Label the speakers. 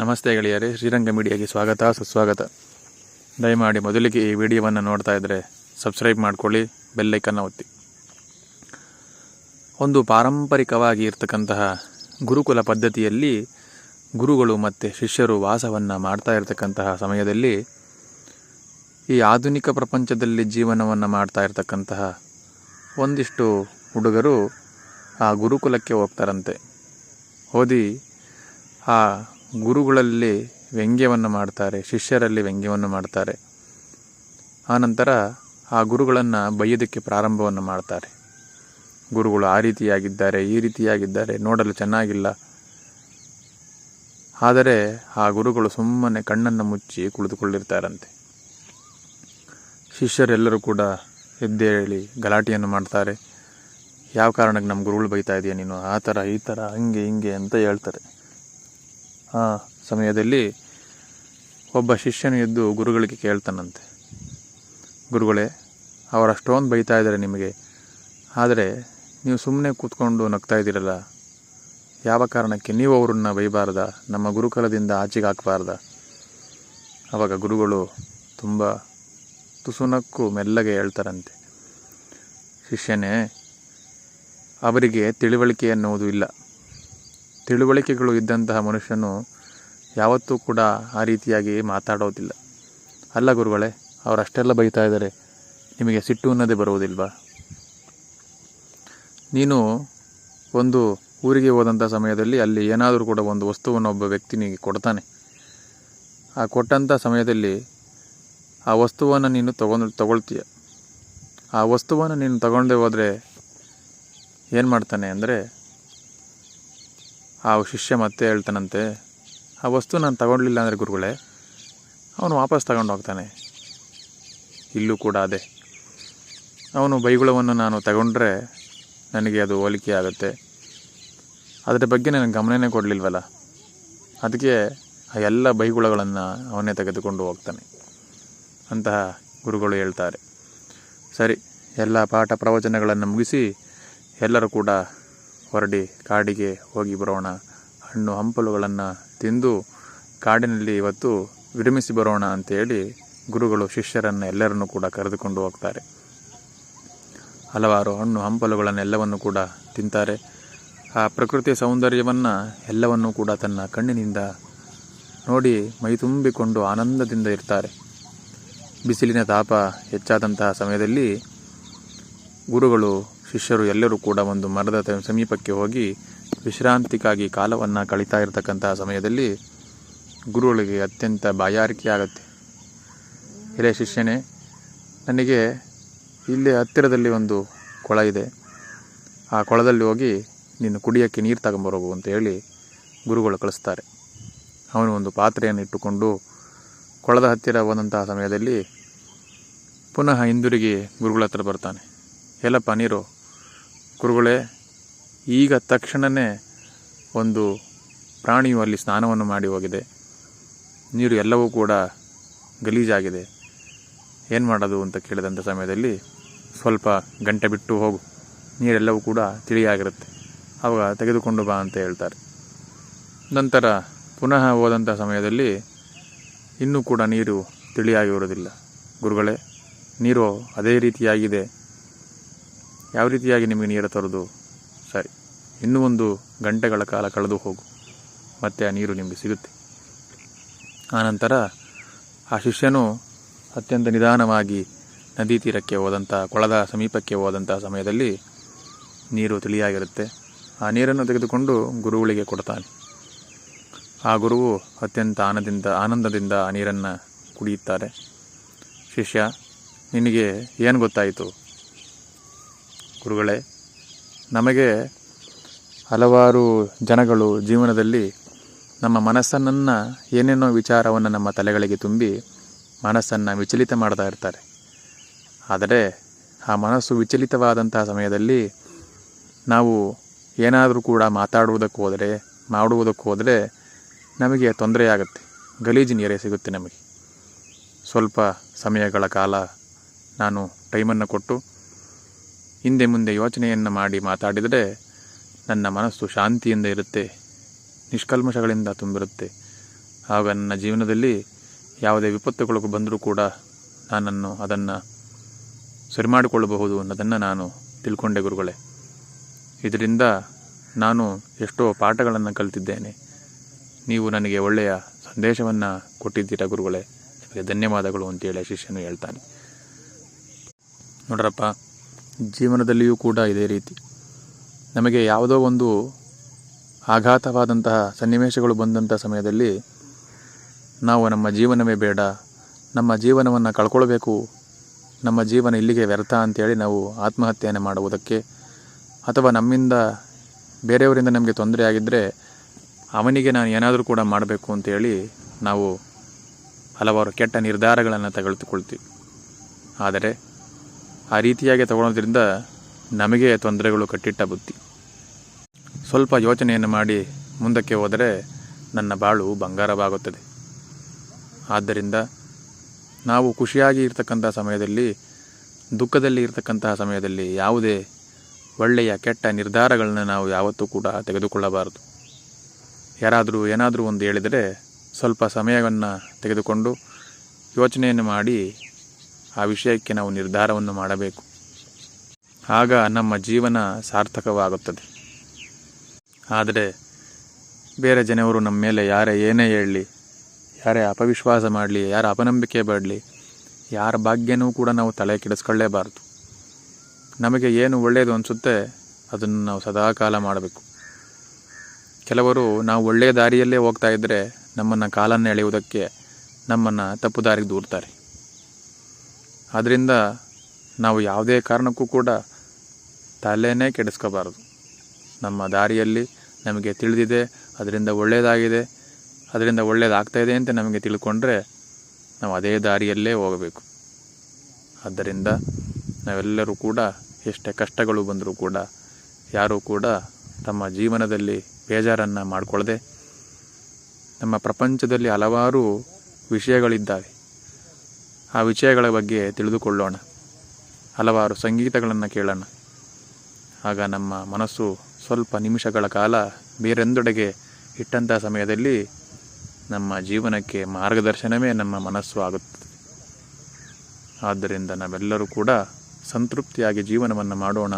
Speaker 1: ನಮಸ್ತೆ ಗೆಳೆಯರೇ, ಶ್ರೀರಂಗ ಮೀಡಿಯಾಗೆ ಸ್ವಾಗತ, ಸುಸ್ವಾಗತ. ದಯಮಾಡಿ ಮೊದಲಿಗೆ ಈ ವಿಡಿಯೋವನ್ನು ನೋಡ್ತಾ ಇದ್ದರೆ ಸಬ್ಸ್ಕ್ರೈಬ್ ಮಾಡ್ಕೊಳ್ಳಿ ಬೆಲ್ಲೈಕನ್ನು ಒತ್ತಿ. ಒಂದು ಪಾರಂಪರಿಕವಾಗಿ ಇರ್ತಕ್ಕಂತಹ ಗುರುಕುಲ ಪದ್ಧತಿಯಲ್ಲಿ ಗುರುಗಳು ಮತ್ತು ಶಿಷ್ಯರು ವಾಸವನ್ನು ಮಾಡ್ತಾ ಇರತಕ್ಕಂತಹ ಸಮಯದಲ್ಲಿ ಈ ಆಧುನಿಕ ಪ್ರಪಂಚದಲ್ಲಿ ಜೀವನವನ್ನು ಮಾಡ್ತಾ ಇರತಕ್ಕಂತಹ ಒಂದಿಷ್ಟು ಹುಡುಗರು ಆ ಗುರುಕುಲಕ್ಕೆ ಹೋಗ್ತಾರಂತೆ. ಓದಿ ಆ ಗುರುಗಳಲ್ಲಿ ವ್ಯಂಗ್ಯವನ್ನು ಮಾಡ್ತಾರೆ, ಶಿಷ್ಯರಲ್ಲಿ ವ್ಯಂಗ್ಯವನ್ನು ಮಾಡ್ತಾರೆ. ಆನಂತರ ಆ ಗುರುಗಳನ್ನು ಬೈಯೋದಕ್ಕೆ ಪ್ರಾರಂಭವನ್ನು ಮಾಡ್ತಾರೆ. ಗುರುಗಳು ಆ ರೀತಿಯಾಗಿದ್ದಾರೆ, ಈ ರೀತಿಯಾಗಿದ್ದಾರೆ, ನೋಡಲು ಚೆನ್ನಾಗಿಲ್ಲ. ಆದರೆ ಆ ಗುರುಗಳು ಸುಮ್ಮನೆ ಕಣ್ಣನ್ನು ಮುಚ್ಚಿ ಕುಳಿತುಕೊಂಡಿರ್ತಾರಂತೆ ಶಿಷ್ಯರೆಲ್ಲರೂ ಕೂಡ ಎದ್ದೇಳಿ ಗಲಾಟೆಯನ್ನು ಮಾಡ್ತಾರೆ. ಯಾವ ಕಾರಣಕ್ಕೆ ನಮ್ಮ ಗುರುಗಳು ಬೈತಾ ಇದೆಯಾ ನೀನು? ಆ ಥರ, ಈ ಥರ, ಹಂಗೆ, ಹಿಂಗೆ ಅಂತ ಹೇಳ್ತಾರೆ. ಆ ಸಮಯದಲ್ಲಿ ಒಬ್ಬ ಶಿಷ್ಯನು ಎದ್ದು ಗುರುಗಳಿಗೆ ಕೇಳ್ತಾನಂತೆ. ಗುರುಗಳೇ ಅವರ ಸ್ಟೋನ್ ಬೈತಾ ಇದ್ದಾರೆ ನಿಮಗೆ. ಆದರೆ ನೀವು ಸುಮ್ಮನೆ ಕೂತ್ಕೊಂಡು ನಗ್ತಾ ಇದ್ದೀರಲ್ಲ. ಯಾವ ಕಾರಣಕ್ಕೆ ನೀವು ಅವರನ್ನು ಬೈಬಾರ್ದ? ನಮ್ಮ ಗುರುಕುಲದಿಂದ ಆಚೆಗೆ ಹಾಕಬಾರ್ದ? ಆವಾಗ ಗುರುಗಳು ತುಂಬ ತುಸುನಕ್ಕು ಮೆಲ್ಲಗೆ ಹೇಳ್ತಾರಂತೆ. ಶಿಷ್ಯನೇ, ಅವರಿಗೆ ತಿಳಿವಳಿಕೆ ಅನ್ನುವುದು ಇಲ್ಲ. ತಿಳುವಳಿಕೆಗಳು ಇದ್ದಂತಹ ಮನುಷ್ಯನು ಯಾವತ್ತೂ ಕೂಡ ಆ ರೀತಿಯಾಗಿ ಮಾತಾಡೋದಿಲ್ಲ. ಅಲ್ಲ ಗುರುಗಳೇ ಅವರು ಅಷ್ಟೆಲ್ಲ ಬೈತಾ ಇದ್ದಾರೆ. ನಿಮಗೆ ಸಿಟ್ಟು ಅನ್ನೋದೇ ಬರುವುದಿಲ್ವಾ? ನೀನು ಒಂದು ಊರಿಗೆ ಹೋದಂಥ ಸಮಯದಲ್ಲಿ ಅಲ್ಲಿ ಏನಾದರೂ ಕೂಡ ಒಂದು ವಸ್ತುವನ್ನು ಒಬ್ಬ ವ್ಯಕ್ತಿನಿಗೆ ಕೊಡ್ತಾನೆ. ಆ ಕೊಟ್ಟಂಥ ಸಮಯದಲ್ಲಿ ಆ ವಸ್ತುವನ್ನು ನೀನು ತಗೊಂಡು, ತಗೊಳ್ತೀಯ. ಆ ವಸ್ತುವನ್ನು ನೀನು ತಗೊಂಡೇ ಹೋದರೆ ಏನು ಮಾಡ್ತಾನೆ ಅಂದರೆ ಆ ಶಿಷ್ಯ ಮತ್ತೆ ಹೇಳ್ತಾನಂತೆ, ಆ ವಸ್ತು ನಾನು ತಗೊಳ್ಲಿಲ್ಲ ಅಂದರೆ ಗುರುಗಳೇ, ಅವನು ವಾಪಸ್ ತಗೊಂಡು ಹೋಗ್ತಾನೆ. ಇಲ್ಲೂ ಕೂಡ ಅದೇ. ಅವನು ಬೈಗುಳವನ್ನು ನಾನು ತಗೊಂಡ್ರೆ ನನಗೆ ಅದು ಹೋಲಿಕೆ ಆಗುತ್ತೆ. ಅದರ ಬಗ್ಗೆ ನನಗೆ ಗಮನನೇ ಕೊಡಲಿಲ್ವಲ್ಲ. ಅದಕ್ಕೆ ಆ ಎಲ್ಲ ಬೈಗುಳಗಳನ್ನು ಅವನೇ ತೆಗೆದುಕೊಂಡು ಹೋಗ್ತಾನೆ. ಅಂತಹ ಗುರುಗಳು ಹೇಳ್ತಾರೆ. ಸರಿ, ಎಲ್ಲ ಪಾಠ ಪ್ರವಚನಗಳನ್ನು ಮುಗಿಸಿ ಎಲ್ಲರೂ ಕೂಡ ಹೊರಡಿ ಕಾಡಿಗೆ ಹೋಗಿ ಬರೋಣ. ಹಣ್ಣು ಹಂಪಲುಗಳನ್ನು ತಿಂದು ಕಾಡಿನಲ್ಲಿ ಇವತ್ತು ವಿರಮಿಸಿ ಬರೋಣ ಅಂತೇಳಿ ಗುರುಗಳು, ಶಿಷ್ಯರನ್ನು ಎಲ್ಲರನ್ನೂ ಕೂಡ ಕರೆದುಕೊಂಡು ಹೋಗ್ತಾರೆ. ಹಲವಾರು ಹಣ್ಣು ಹಂಪಲುಗಳನ್ನೆಲ್ಲವನ್ನು ಕೂಡ ತಿಂತಾರೆ. ಆ ಪ್ರಕೃತಿಯ ಸೌಂದರ್ಯವನ್ನು ಎಲ್ಲವನ್ನೂ ಕೂಡ ತನ್ನ ಕಣ್ಣಿನಿಂದ ನೋಡಿ ಮೈ ತುಂಬಿಕೊಂಡು ಆನಂದದಿಂದ ಇರ್ತಾರೆ. ಬಿಸಿಲಿನ ತಾಪ ಹೆಚ್ಚಾದಂತಹ ಸಮಯದಲ್ಲಿ ಗುರುಗಳು ಶಿಷ್ಯರು ಎಲ್ಲರೂ ಕೂಡ ಒಂದು ಮರದ ಸಮೀಪಕ್ಕೆ ಹೋಗಿ ವಿಶ್ರಾಂತಿಗಾಗಿ ಕಾಲವನ್ನು ಕಳೀತಾ ಇರತಕ್ಕಂತಹ ಸಮಯದಲ್ಲಿ ಗುರುಗಳಿಗೆ ಅತ್ಯಂತ ಬಾಯಾರಿಕೆ ಆಗುತ್ತೆ ಹಿರೇ ಶಿಷ್ಯನೇ, ನನಗೆ ಇಲ್ಲೇ ಹತ್ತಿರದಲ್ಲಿ ಒಂದು ಕೊಳ ಇದೆ. ಆ ಕೊಳದಲ್ಲಿ ಹೋಗಿ ನೀನು ಕುಡಿಯೋಕ್ಕೆ ನೀರು ತಗೊಂಬರೋಗು ಅಂತ ಹೇಳಿ ಗುರುಗಳು ಕಳಿಸ್ತಾರೆ. ಅವನು ಒಂದು ಪಾತ್ರೆಯನ್ನು ಇಟ್ಟುಕೊಂಡು ಕೊಳದ ಹತ್ತಿರ ಹೋದಂತಹ ಸಮಯದಲ್ಲಿ ಪುನಃ ಹಿಂದಿರುಗಿ ಗುರುಗಳ ಹತ್ರ ಬರ್ತಾನೆ. ಎಲ್ಲಪ್ಪ, ನೀರು ಗುರುಗಳೇ, ಈಗ ತಕ್ಷಣವೇ ಒಂದು ಪ್ರಾಣಿಯು ಅಲ್ಲಿ ಸ್ನಾನವನ್ನು ಮಾಡಿ ಹೋಗಿದೆ. ನೀರು ಎಲ್ಲವೂ ಕೂಡ ಗಲೀಜಾಗಿದೆ. ಏನು ಮಾಡೋದು ಅಂತ ಕೇಳಿದಂಥ ಸಮಯದಲ್ಲಿ ಸ್ವಲ್ಪ ಗಂಟೆ ಬಿಟ್ಟು ಹೋಗು. ನೀರೆಲ್ಲವೂ ಕೂಡ ತಿಳಿಯಾಗಿರುತ್ತೆ. ಆವಾಗ ತೆಗೆದುಕೊಂಡು ಬಾ ಅಂತ ಹೇಳ್ತಾರೆ. ನಂತರ ಪುನಃ ಹೋದಂಥ ಸಮಯದಲ್ಲಿ ಇನ್ನೂ ಕೂಡ ನೀರು ತಿಳಿಯಾಗಿರುವುದಿಲ್ಲ. ಗುರುಗಳೇ, ನೀರು ಅದೇ ರೀತಿಯಾಗಿದೆ. ಯಾವ ರೀತಿಯಾಗಿ ನಿಮಗೆ ನೀರು ತರೋದು? ಸರಿ. ಇನ್ನೂ ಒಂದು ಗಂಟೆಗಳ ಕಾಲ ಕಳೆದು ಹೋಗು. ಮತ್ತೆ ಆ ನೀರು ನಿಮಗೆ ಸಿಗುತ್ತೆ. ಆನಂತರ ಆ ಶಿಷ್ಯನು ಅತ್ಯಂತ ನಿಧಾನವಾಗಿ ನದಿ ತೀರಕ್ಕೆ ಹೋದಂಥ, ಕೊಳದ ಸಮೀಪಕ್ಕೆ ಹೋದಂಥ ಸಮಯದಲ್ಲಿ ನೀರು ತಿಳಿಯಾಗಿರುತ್ತೆ. ಆ ನೀರನ್ನು ತೆಗೆದುಕೊಂಡು ಗುರುಗಳಿಗೆ ಕೊಡ್ತಾನೆ. ಆ ಗುರುವು ಅತ್ಯಂತ ಆನಂದದಿಂದ ಆನಂದದಿಂದ ಆ ನೀರನ್ನು ಕುಡಿಯುತ್ತಾರೆ. ಶಿಷ್ಯ, ನಿನಗೆ ಏನು ಗೊತ್ತಾಯಿತು? ಗುರುಗಳೇ, ನಮಗೆ ಹಲವಾರು ಜನಗಳು ಜೀವನದಲ್ಲಿ ನಮ್ಮ ಮನಸ್ಸನ್ನು ಏನೇನೋ ವಿಚಾರವನ್ನು ನಮ್ಮ ತಲೆಗಳಿಗೆ ತುಂಬಿ ಮನಸ್ಸನ್ನು ವಿಚಲಿತ ಮಾಡ್ತಾ ಇರ್ತಾರೆ. ಆದರೆ ಆ ಮನಸ್ಸು ವಿಚಲಿತವಾದಂತಹ ಸಮಯದಲ್ಲಿ ನಾವು ಏನಾದರೂ ಕೂಡ ಮಾತಾಡುವುದಕ್ಕೆ ಹೋದರೆ ಹೋದರೆ ನಮಗೆ ತೊಂದರೆಯಾಗುತ್ತೆ ಗಲೀಜು ನೀರೇ ಸಿಗುತ್ತೆ ನಮಗೆ. ಸ್ವಲ್ಪ ಸಮಯಗಳ ಕಾಲ ನಾನು ಟೈಮನ್ನು ಕೊಟ್ಟು ಹಿಂದೆ ಮುಂದೆ ಯೋಚನೆಯನ್ನು ಮಾಡಿ ಮಾತಾಡಿದರೆ ನನ್ನ ಮನಸ್ಸು ಶಾಂತಿಯಿಂದ ಇರುತ್ತೆ, ನಿಷ್ಕಲ್ಮಶಗಳಿಂದ ತುಂಬಿರುತ್ತೆ. ಆಗ ನನ್ನ ಜೀವನದಲ್ಲಿ ಯಾವುದೇ ವಿಪತ್ತುಗಳಿಗೂ ಬಂದರೂ ಕೂಡ ನಾನನ್ನು ಅದನ್ನು ಸರಿ ಮಾಡಿಕೊಳ್ಳಬಹುದು ಅನ್ನೋದನ್ನು ನಾನು ತಿಳ್ಕೊಂಡೆ ಗುರುಗಳೇ. ಇದರಿಂದ ನಾನು ಎಷ್ಟೋ ಪಾಠಗಳನ್ನು ಕಲಿತಿದ್ದೇನೆ. ನೀವು ನನಗೆ ಒಳ್ಳೆಯ ಸಂದೇಶವನ್ನು ಕೊಟ್ಟಿದ್ದೀರಾ ಗುರುಗಳೇ. ನಿಮಗೆ ಧನ್ಯವಾದಗಳು ಅಂತೇಳಿ ಶಿಷ್ಯನು ಹೇಳ್ತಾನೆ. ನೋಡ್ರಪ್ಪ ಜೀವನದಲ್ಲಿಯೂ ಕೂಡ ಇದೇ ರೀತಿ. ನಮಗೆ ಯಾವುದೋ ಒಂದು ಆಘಾತವಾದಂತಹ ಸನ್ನಿವೇಶಗಳು ಬಂದಂಥ ಸಮಯದಲ್ಲಿ ನಾವು ನಮ್ಮ ಜೀವನವೇ ಬೇಡ, ನಮ್ಮ ಜೀವನವನ್ನು ಕಳ್ಕೊಳ್ಬೇಕು, ನಮ್ಮ ಜೀವನ ಇಲ್ಲಿಗೆ ವ್ಯರ್ಥ ಅಂತೇಳಿ ನಾವು ಆತ್ಮಹತ್ಯೆಯನ್ನು ಮಾಡುವುದಕ್ಕೆ ಅಥವಾ ನಮ್ಮಿಂದ ಬೇರೆಯವರಿಂದ ನಮಗೆ ತೊಂದರೆ ಆಗಿದ್ದರೆ ಅವನಿಗೆ ನಾನು ಏನಾದರೂ ಕೂಡ ಮಾಡಬೇಕು ಅಂತೇಳಿ ನಾವು ಹಲವಾರು ಕೆಟ್ಟ ನಿರ್ಧಾರಗಳನ್ನು ತೆಗೆದುಕೊಳ್ತೀವಿ. ಆದರೆ ಆ ರೀತಿಯಾಗಿ ತಗೊಳೋದ್ರಿಂದ ನಮಗೆ ತೊಂದರೆಗಳು ಕಟ್ಟಿಟ್ಟ ಬುದ್ಧಿ. ಸ್ವಲ್ಪ ಯೋಚನೆಯನ್ನು ಮಾಡಿ ಮುಂದಕ್ಕೆ ಹೋದರೆ ನನ್ನ ಬಾಳು ಬಂಗಾರವಾಗುತ್ತದೆ. ಆದ್ದರಿಂದ ನಾವು ಖುಷಿಯಾಗಿ ಇರ್ತಕ್ಕಂಥ ಸಮಯದಲ್ಲಿ, ದುಃಖದಲ್ಲಿ ಇರ್ತಕ್ಕಂತಹ ಸಮಯದಲ್ಲಿ ಯಾವುದೇ ಒಳ್ಳೆಯ ಕೆಟ್ಟ ನಿರ್ಧಾರಗಳನ್ನು ನಾವು ಯಾವತ್ತೂ ಕೂಡ ತೆಗೆದುಕೊಳ್ಳಬಾರದು. ಯಾರಾದರೂ ಏನಾದರೂ ಒಂದು ಹೇಳಿದರೆ ಸ್ವಲ್ಪ ಸಮಯವನ್ನು ತೆಗೆದುಕೊಂಡು ಯೋಚನೆಯನ್ನು ಮಾಡಿ ಆ ವಿಷಯಕ್ಕೆ ನಾವು ನಿರ್ಧಾರವನ್ನು ಮಾಡಬೇಕು. ಆಗ ನಮ್ಮ ಜೀವನ ಸಾರ್ಥಕವಾಗುತ್ತದೆ. ಆದರೆ ಬೇರೆ ಜನವರು ನಮ್ಮ ಮೇಲೆ ಯಾರೇ ಏನೇ ಹೇಳಲಿ, ಯಾರೇ ಅಪವಿಶ್ವಾಸ ಮಾಡಲಿ, ಯಾರ ಅಪನಂಬಿಕೆ ಬರಲಿ, ಯಾರ ಭಾಗ್ಯನೂ ಕೂಡ ನಾವು ತಲೆ ಕೆಡಿಸ್ಕೊಳ್ಳೇಬಾರ್ದು. ನಮಗೆ ಏನು ಒಳ್ಳೆಯದು ಅನಿಸುತ್ತೆ ಅದನ್ನು ನಾವು ಸದಾಕಾಲ ಮಾಡಬೇಕು. ಕೆಲವರು ನಾವು ಒಳ್ಳೆಯ ದಾರಿಯಲ್ಲೇ ಹೋಗ್ತಾ ಇದ್ದರೆ ನಮ್ಮನ್ನು ಕಾಲನ್ನು ಎಳೆಯುವುದಕ್ಕೆ ನಮ್ಮನ್ನು ತಪ್ಪು ದಾರಿಗೆ ದೂರ್ತಾರೆ. ಆದ್ದರಿಂದ ನಾವು ಯಾವುದೇ ಕಾರಣಕ್ಕೂ ಕೂಡ ತಲೆನೇ ಕೆಡಿಸ್ಕೋಬಾರದು. ನಮ್ಮ ದಾರಿಯಲ್ಲಿ ನಮಗೆ ತಿಳಿದಿದೆ, ಅದರಿಂದ ಒಳ್ಳೆಯದಾಗಿದೆ ಅದರಿಂದ ಒಳ್ಳೆಯದಾಗ್ತಾ ಇದೆ ಅಂತ ನಮಗೆ ತಿಳ್ಕೊಂಡ್ರೆ ನಾವು ಅದೇ ದಾರಿಯಲ್ಲೇ ಹೋಗಬೇಕು. ಆದ್ದರಿಂದ ನಾವೆಲ್ಲರೂ ಕೂಡ ಎಷ್ಟೇ ಕಷ್ಟಗಳು ಬಂದರೂ ಕೂಡ ಯಾರೂ ಕೂಡ ತಮ್ಮ ಜೀವನದಲ್ಲಿ ಬೇಜಾರನ್ನು ಮಾಡಿಕೊಳ್ಳದೆ ನಮ್ಮ ಪ್ರಪಂಚದಲ್ಲಿ ಹಲವಾರು ವಿಷಯಗಳಿದ್ದಾವೆ. ಆ ವಿಷಯಗಳ ಬಗ್ಗೆ ತಿಳಿದುಕೊಳ್ಳೋಣ. ಹಲವಾರು ಸಂಗೀತಗಳನ್ನು ಕೇಳೋಣ. ಆಗ ನಮ್ಮ ಮನಸ್ಸು ಸ್ವಲ್ಪ ನಿಮಿಷಗಳ ಕಾಲ ಬೇರೆಂದೊಡೆಗೆ ಇಟ್ಟಂಥ ಸಮಯದಲ್ಲಿ ನಮ್ಮ ಜೀವನಕ್ಕೆ ಮಾರ್ಗದರ್ಶನವೇ ನಮ್ಮ ಮನಸ್ಸು ಆಗುತ್ತದೆ. ಆದ್ದರಿಂದ ನಾವೆಲ್ಲರೂ ಕೂಡ ಸಂತೃಪ್ತಿಯಾಗಿ ಜೀವನವನ್ನು ಮಾಡೋಣ